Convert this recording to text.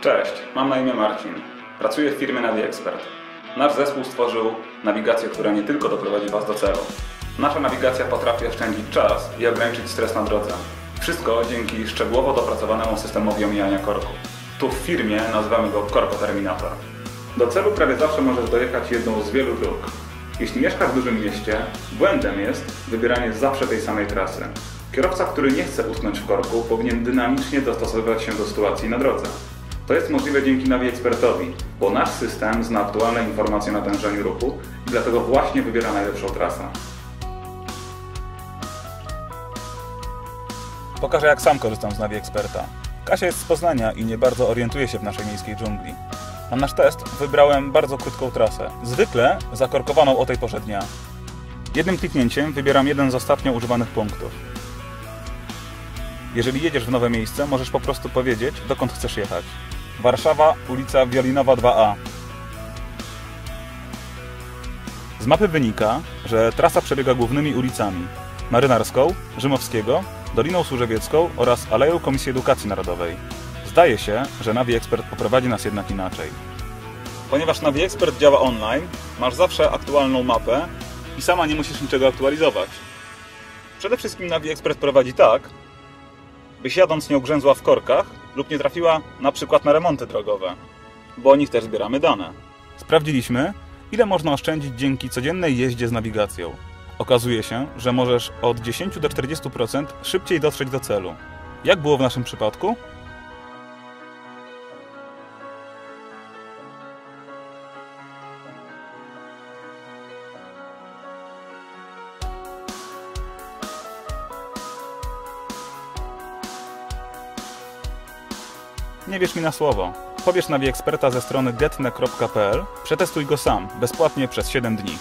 Cześć, mam na imię Marcin. Pracuję w firmie NaviExpert. Nasz zespół stworzył nawigację, która nie tylko doprowadzi Was do celu. Nasza nawigacja potrafi oszczędzić czas i ograniczyć stres na drodze. Wszystko dzięki szczegółowo dopracowanemu systemowi omijania korków. Tu w firmie nazywamy go Korko Terminator. Do celu prawie zawsze możesz dojechać jedną z wielu dróg. Jeśli mieszkasz w dużym mieście, błędem jest wybieranie zawsze tej samej trasy. Kierowca, który nie chce utknąć w korku, powinien dynamicznie dostosowywać się do sytuacji na drodze. To jest możliwe dzięki NaviExpertowi, bo nasz system zna aktualne informacje na tężeniu ruchu i dlatego właśnie wybiera najlepszą trasę. Pokażę jak sam korzystam z NaviExperta. Kasia jest z Poznania i nie bardzo orientuje się w naszej miejskiej dżungli. Na nasz test wybrałem bardzo krótką trasę, zwykle zakorkowaną o tej porze dnia. Jednym kliknięciem wybieram jeden z ostatnio używanych punktów. Jeżeli jedziesz w nowe miejsce, możesz po prostu powiedzieć, dokąd chcesz jechać. Warszawa, ulica Wiolinowa 2A. Z mapy wynika, że trasa przebiega głównymi ulicami Marynarską, Rzymowskiego, Doliną Służewiecką oraz Aleją Komisji Edukacji Narodowej. Zdaje się, że NaviExpert poprowadzi nas jednak inaczej. Ponieważ NaviExpert działa online, masz zawsze aktualną mapę i sama nie musisz niczego aktualizować. Przede wszystkim NaviExpert prowadzi tak, byś jadąc nie ugrzęzła w korkach lub nie trafiła na przykład na remonty drogowe, bo o nich też zbieramy dane. Sprawdziliśmy, ile można oszczędzić dzięki codziennej jeździe z nawigacją. Okazuje się, że możesz od 10 do 40% szybciej dotrzeć do celu. Jak było w naszym przypadku? Nie wierz mi na słowo. Pobierz NaviExperta ze strony getne.pl, przetestuj go sam, bezpłatnie przez 7 dni.